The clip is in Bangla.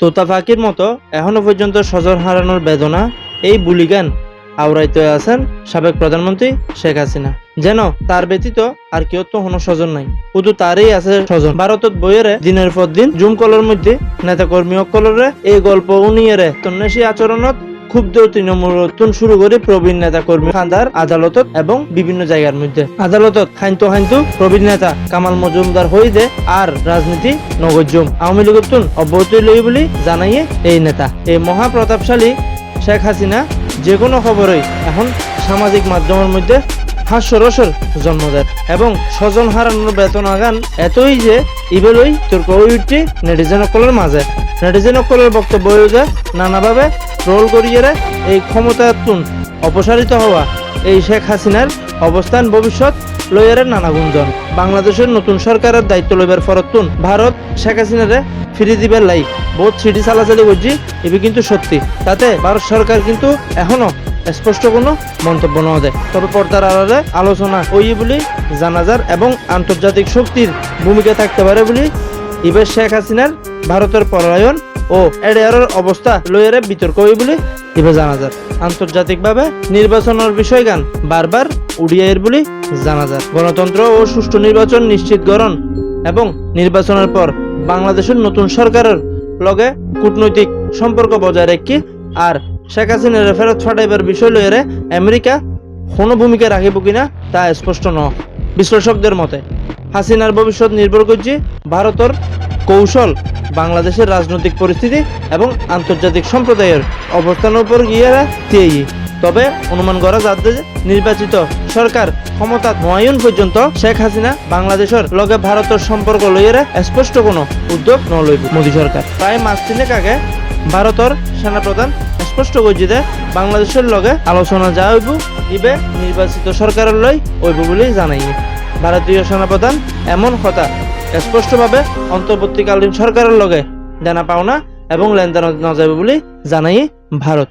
তোতা পাখির মতো এখনও পর্যন্ত সজর হারানোর বেদনা এই বুলিগান আওড়াইতে আছেন সাবেক প্রধানমন্ত্রী শেখ হাসিনা। যেন তার ব্যতীত আর কেউ তো কোনো স্বজন নাই। শুধু তারই আছে স্বজন ভারতত বইয়েরে দিনের পর দিন জুম কলের মধ্যে নেতা কর্মী সকলের এই গল্প উনিয়েরে তন্নেশী আচরণত ক্ষুব্ধ তৃণমূল শুরু করে প্রবীণ নেতা কর্মী খান্দার, আদালতত এবং বিভিন্ন জায়গার মধ্যে। আদালতত খাইন্তু খাইন্তু প্রবীণ নেতা কামাল মজুমদার হই দে আর রাজনীতি নগজুম আওয়ামী লীগতুন অব্যাহতি লই বলি জানাইয়ে এই নেতা। এই মহাপ্রতাপশালী শেখ হাসিনা যে কোনো খবরই এখন সামাজিক মাধ্যমের মধ্যে হাস্যরসের জন্ম দেয় এবং স্বজন হারানোর বেতন আগান এতই যে ইবেলই তোর কইটি নেটিজেন অকলের মাঝে। নেটিজেন অকলের বক্তব্য যে, নানাভাবে ট্রোল করিয়ে এই ক্ষমতাতুন অপসারিত হওয়া এই শেখ হাসিনার অবস্থান ভবিষ্যৎ লয়ারে নানা গুঞ্জন। বাংলাদেশের নতুন সরকারের দায়িত্ব লইবার ফরতুন ভারত শেখ হাসিনারে ফিরে দিবার লাই। বহুত সিটি চালাচালি করছি এবে কিন্তু সত্যি। তাতে ভারত সরকার কিন্তু এখনও স্পষ্ট কোনো মন্তব্য না দেয় তবে পর্দার আড়ালে আলোচনা ওই বলি জানাজার এবং আন্তর্জাতিক শক্তির ভূমিকা থাকতে পারে বলি ইবে শেখ হাসিনার ভারতের পলায়ন ও এডেয়ারের অবস্থা লইয়ারে বিতর্ক হই বলে ইবে জানা যায় আন্তর্জাতিকভাবে নির্বাচনের বিষয়গান বারবার উড়িয়াইয়ের বলে জানা যায় গণতন্ত্র ও সুষ্ঠু নির্বাচন নিশ্চিতকরণ এবং নির্বাচনের পর বাংলাদেশের নতুন সরকারের লগে কূটনৈতিক সম্পর্ক বজায় রেখে আর শেখ হাসিনার ফেরত ফাটাইবার বিষয় লইয়ারে আমেরিকা কোনো ভূমিকা রাখিব কিনা তা স্পষ্ট ন বিশ্লেষকদের মতে, হাসিনার ভবিষ্যৎ নির্ভর করছে ভারতের কৌশল, বাংলাদেশের রাজনৈতিক পরিস্থিতি এবং আন্তর্জাতিক সম্প্রদায়ের অবস্থানের উপর গিয়ে তিয়েই তবে অনুমান করা যাচ্ছে যে নির্বাচিত সরকার ক্ষমতা নয়ন পর্যন্ত শেখ হাসিনা বাংলাদেশের লগে ভারতের সম্পর্ক লইয়েরে স্পষ্ট কোনো উদ্যোগ ন লইব। মোদী সরকার প্রায় মাস তিনেক আগে ভারতের সেনাপ্রধান স্পষ্ট করছে যে বাংলাদেশের লগে আলোচনা যা হইব, ইবে নির্বাচিত সরকারের লই হইব বলে জানাই ভারতীয় সেনাপ্রধান এমন কথা স্পষ্টভাবে অন্তর্বর্তীকালীন সরকারের লগে দেনা পাওনা এবং লেনদেন নাযাব বুলি বলে জানাই ভারত।